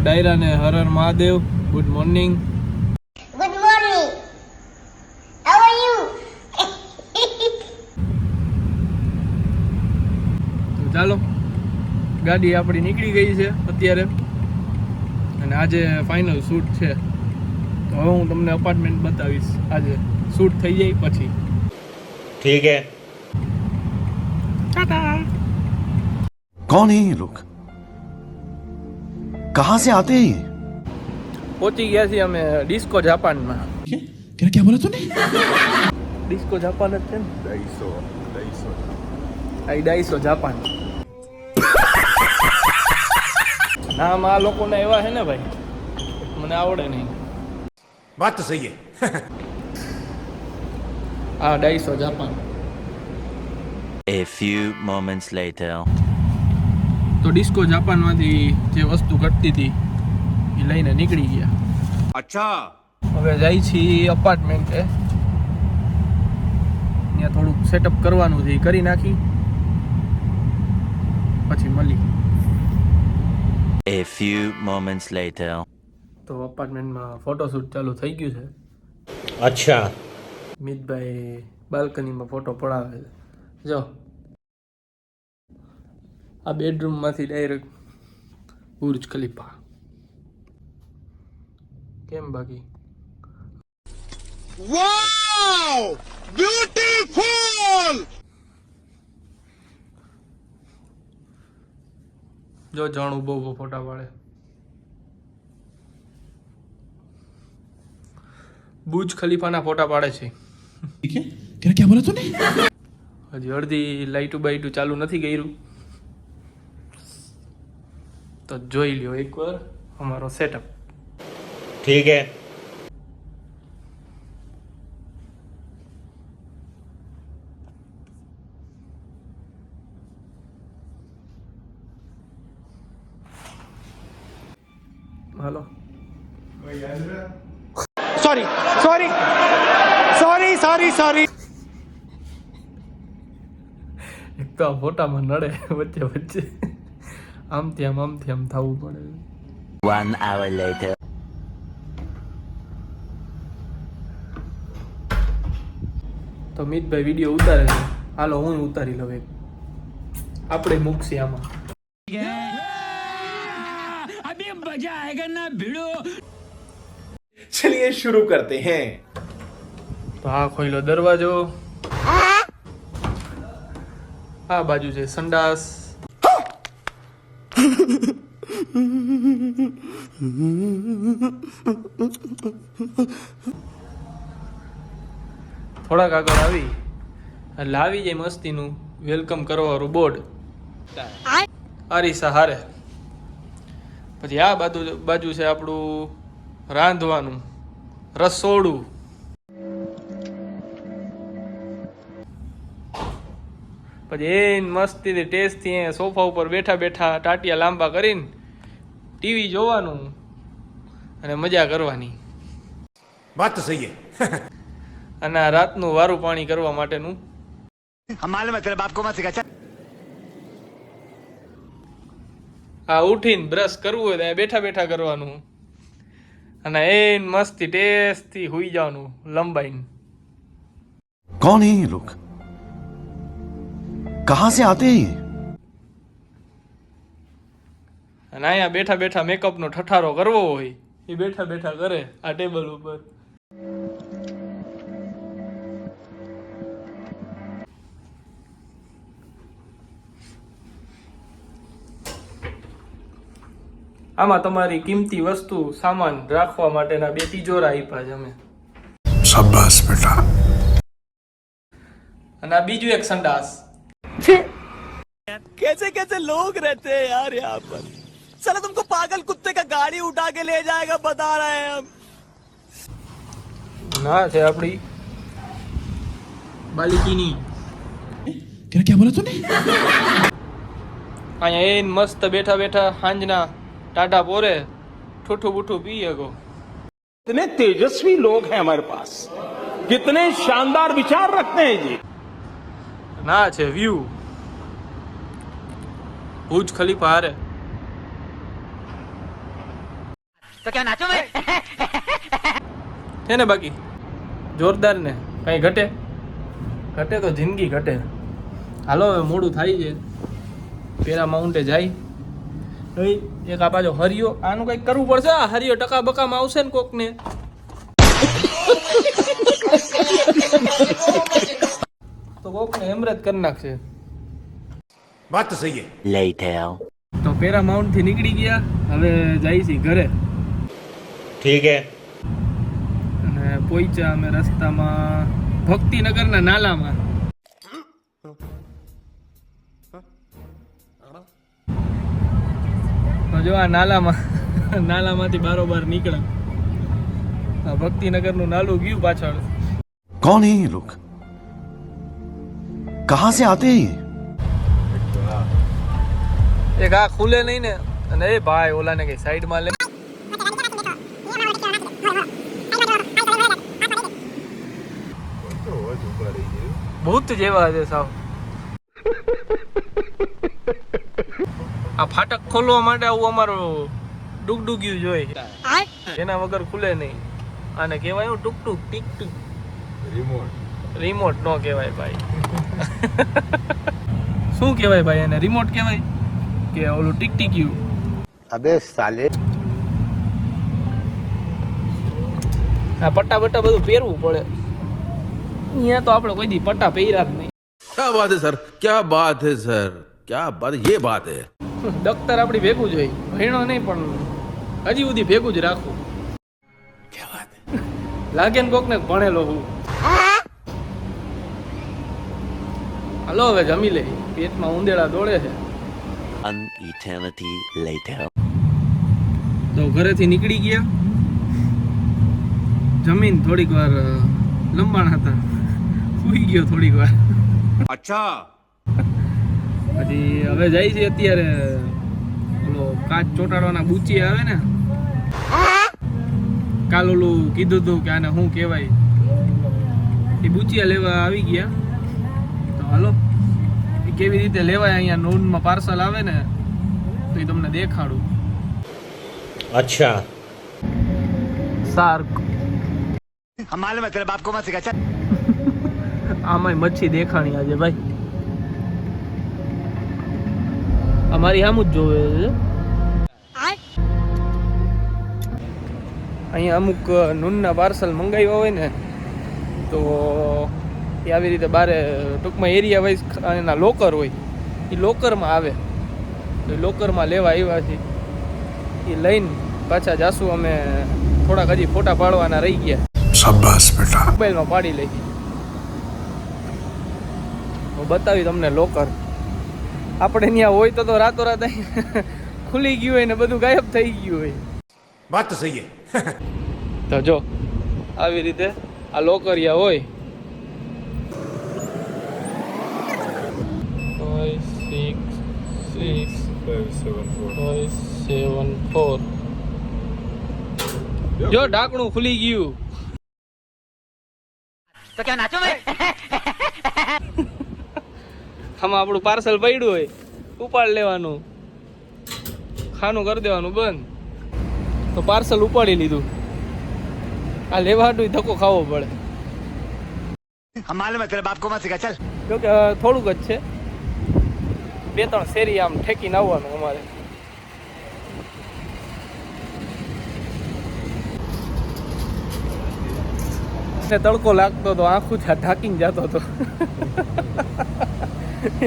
ડાયરા ને હર Mahadev. Good morning good morning how are you તો ચાલો ગાડી આપણી નીકળી ગઈ છે અત્યારે. અને આજે ફાઇનલ શૂટ છે. તો હવે હું તમને અપાર્ટમેન્ટ બતાવીશ. આજે શૂટ થઈ જાય પછી. ઠીક હે. ટાટા કોણ હે લોક कहां से आते हैं ये પહોંચી ગયા છીએ અમે ડિસ્કો જાપાનમાં क्या क्या बोला तूने ડિસ્કો જાપાન જ છે ને ડાઈસો ડાઈસો આ ડાઈસો જાપાન નામ આ લોકોના એવા છે ને ભાઈ મને આવડે નહીં बात तो सही है આ Daiso Japan A few moments later. તો ડિસ્કો જાપાનમાંથી જે વસ્તુ ઘટતી હતી એ લઈને નીકળી ગયા. અચ્છા. હવે જાય છીએ અપાર્ટમેન્ટે ત્યાં થોડુંક સેટઅપ કરવાનું છે એ કરી નાખી. પછી મળી. A few moments later. તો અપાર્ટમેન્ટમાં ફોટોશૂટ ચાલુ થઈ ગયું છે. અચ્છા. મિતભાઈ બાલ્કનીમાં ફોટો પડાવે છે. જો. આ બેડરૂમમાંથી ડાયરેક્ટ બુર્જ ખલીફા. કેમ બાકી? વાવ બ્યુટીફુલ જો જાણું બહુ બહુ ફોટા પાડે. બુજ ખલીફાના ફોટા પાડે છે. ઠીક હે ક્યાં બોલા તું હજી અડધી લાઈટું બાઈટું ચાલુ નથી ગયું તો જોઈ લ્યો એકવાર અમારો સેટઅપ ઠીક હે. Hello. Sorry sorry sorry sorry sorry એક તો આ ફોટામાં નડે વચ્ચે વચ્ચે. આમ આમથી આમ થવું પડે One hour later. તો મિતભાઈ વિડીયો ઉતારે છે હાલો હું ઉતારી લઉં એક આપણે મૂકશી આમાં चलिए शुरू करते हैं તો આ ખોઈલો દરવાજો આ બાજુ છે સંડાસ થોડાક આગળ આવી. આવી જાય મસ્તીનું. વેલકમ કરવાનું બોર્ડ આરીસા હારે. પછી આ બાજુ બાજુ છે આપણું રાંધવાનું. રસોડું. પછી એ મસ્તીથી ટેસ્ટથી સોફા ઉપર બેઠા બેઠા ટાટિયા લાંબા કરીને ટીવી જોવાનું અને મજા કરવાની. વાત તો સહી અને આ રાતનું વારું પાણી કરવા માટેનું. હા ઉઠીને બ્રશ કરવું હોય ત્યાં બેઠા બેઠા કરવાનું. અને એ મસ્તી ટેસ્ટથી હુઈ જવાનું લંબાઈને. કોણ હે લોક કહા સે આતે હે અને અહીંયા બેઠા બેઠા મેકઅપનો ઠઠારો કરવો હોય. એ બેઠા બેઠા કરે. આ ટેબલ ઉપર. આમાં તમારી કિંમતી વસ્તુ સામાન રાખવા માટેના બે તિજોરા આપ્યા છે અમે. શાબાશ બેટા. અને આ બીજું એક સંડાસ. કેસે કેસે લોગ રહેતે યાર યહાં પર. साला तुमको पागल कुत्ते का गाड़ी उठा के ले जाएगा बता रहे हैं हम ના છે આપણી બાલિકીની क्या क्या बोला तूने અહીંયા એ મસ્ત બેઠા બેઠા સાંજના ટાટા પોરે ઠૂઠું બૂઠું પી શકો कितने तेजस्वी लोग हैं हमारे पास कितने शानदार विचार रखते हैं जी ના છે વ્યૂ ભુજ ખલીફા હારે તો કે નાચો મે છે ને બાકી? જોરદાર ને. કઈ ઘટે? ઘટે તો જિંદગી ઘટે. હાલો હવે મોડું થાય છે. પેલા માઉન્ટે જાય. એક આ બાજુ હરિયો આનું કંઈક કરવું પડશે? આ હરિયો ટકા બકામાં આવશે ને કોકને? તો કોકને હેમરેજ કરી નાખશે. વાત તો લઈ લેટર તો પેરા માઉન્ટથી નીકળી ગયા. હવે જાય છે ઘરે. ઠીક હે. અને પહોંચ્યા અમે રસ્તામાં ભક્તિનગરના નાલામાં. જો આ નાલામાં નાલામાંથી બારોબાર નીકળે. નીકળ્યા ભક્તિનગરનું નાલું ગયું પાછળ. કોણ હે લોક કહા સે આતે હે એક આ ખુલે નહીં ને અને એ ભાઈ ઓલાને કઈ સાઈડમાં લે ભૂત જેવા છે સાવ. આ ફાટક ખોલવા માટે આવું અમારું ડુગ ડુગ્યું જોઈએ એના વગર ખુલે નહીં. અને કહેવાય હું ટુક ટુક ટીક ટુક રિમોટ રિમોટ નો કહેવાય ભાઈ. શું કહેવાય ભાઈ એને? રિમોટ કહેવાય? કે ઓલું ટીક ટીક્યું અબે સાલે. આ પટ્ટા બટ્ટા બધું પહેરવું પડે. અહીંયા તો આપણે કોઈ દી પટ્ટા પહેર્યા જ નહીં. ક્યા બાત હે સર? ક્યા બાત હે સર? ક્યા બાત? યે બાત હે. દફતર આપણી ભેગું જોઈ ભણ્યો નહીં પણ હજી સુધી ભેગું જ રાખું. લાગે ને કોક ભણેલો હું. હાલો હવે જમી લે. પેટમાં ઉંદેડા દોડે છે. અન ઇટર્નિટી લેટર તો ઘરેથી નીકળી ગયા. જમીન થોડીક વાર લંબાણ હતા. સુઈ ગયો થોડીક વાર. અચ્છા. પછી હવે જાય છે અત્યારે ઓલો કાચ ચોટાડવાના બુચી આવે ને. કાલ ઓલું કીધું હતું કે આને શું કહેવાય. એ બુચિયા લેવા આવી ગયા. તો હાલો એ કેવી રીતે લેવાય અહીંયા નોનમાં પાર્સલ આવે ને તો એ તમને દેખાડું. અચ્છા. સાર્ક. હમારે મતલબ આપકો મત સિખા આમાંય મચ્છી દેખાણી આજે ભાઈ. અમારી આમ જ જોવે અહીંયા અમુક નૂનના પાર્સલ મંગાવ્યા હોય ને તો એ આવી રીતે બારે ટૂંકમાં એરિયા વાઇઝ એના લોકર હોય. એ લોકરમાં આવે. તો એ લોકરમાં લેવા આવ્યા છે. એ લઈને પાછા જાશું અમે થોડાક હજી ફોટા પાડવાના રહી ગયા. મોબાઈલમાં પાડી લઈ. ગયા હું બતાવી તમને લોકર આપણે ત્યાં હોય તો તો રાતોરાત ખુલી ગયું હોય ને બધું ગાયબ થઈ ગયું હોય. વાત તો સહી તો જો આવી રીતે આ લોકરિયા હોય. સિક્સ સિક્સ સેવન ફોર જો ઢાંકણું ખુલી ગયું. તો ક્યાં નાચો મેં આમાં આપણું પાર્સલ પડ્યું હોય ઉપાડ લેવાનું. ખાનું કરી દેવાનું બંધ. તો પાર્સલ ઉપાડી લીધું. આ લેવાડું ધક્કો ખાવો પડે. થોડુંક જ છે. બે ત્રણ શેરી આમ ઠેકીને આવવાનું અમારે. તડકો લાગતો હતો આંખું ઢાંકીને જતો હતો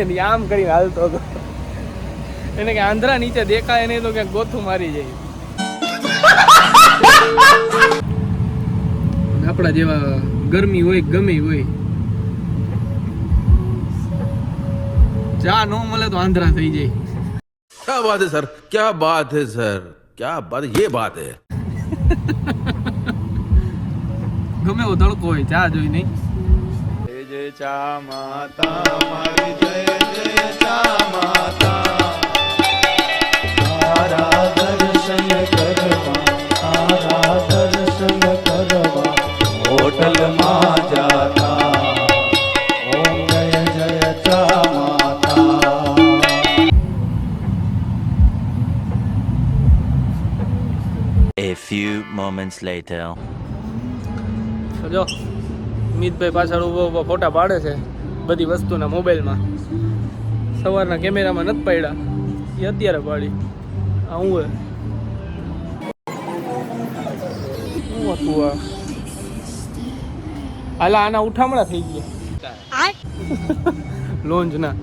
એની આમ કરીને હાલતો હતો. એને કે આંધ્રા નીચે દેખાય નહીં તો ક્યાંક ગોથું મારી જાય. આપણા જેવા ગરમી હોય ગમે હોય. ચા નો મળે તો આંધ્રા થઈ જાય. ક્યા બાત હે સર? ક્યાં બાત હે સર? ક્યાં બાત યે બાત હે. ગમે એવો તડકો હોય ચા જોઈ નહીં. હોટલમાં જાતા ઓમ જય જય ચા માતા A few moments later. તો જો મિતભાઈ પાછળ ઊભો ઊભો ફોટા પાડે છે બધી વસ્તુના મોબાઈલમાં. સવારના કેમેરામાં નથી પાડ્યા. એ અત્યારે પાડી. આ હું હે? શું હતું આ? હાલા આના ઉઠામણા થઈ ગયા. લોન્જ ના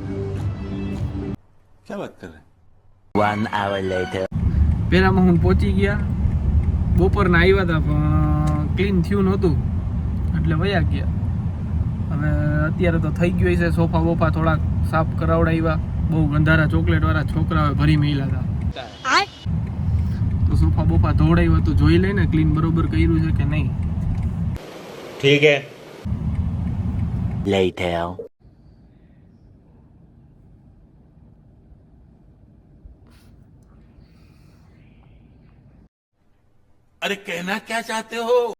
One hour later. પહેલામાં હું પહોંચી ગયા. બપોરના આવ્યા હતા પણ ક્લીન થયું નહોતું. એટલે વયા ગયા. હવે અત્યારે તો થઈ ગયું છે સોફા બોફા થોડાક સાફ કરાવડાવ્યા. બહુ ગંધારા ચોકલેટવાળા છોકરાઓ ભરી મેલા હતા. તો સોફા બોફા ધોવડાવ્યા તો જોઈ લઈને ક્લીન બરોબર કર્યું છે કે નહીં? ઠીક હે. અરે કહેના ક્યાં ચાહતે હો?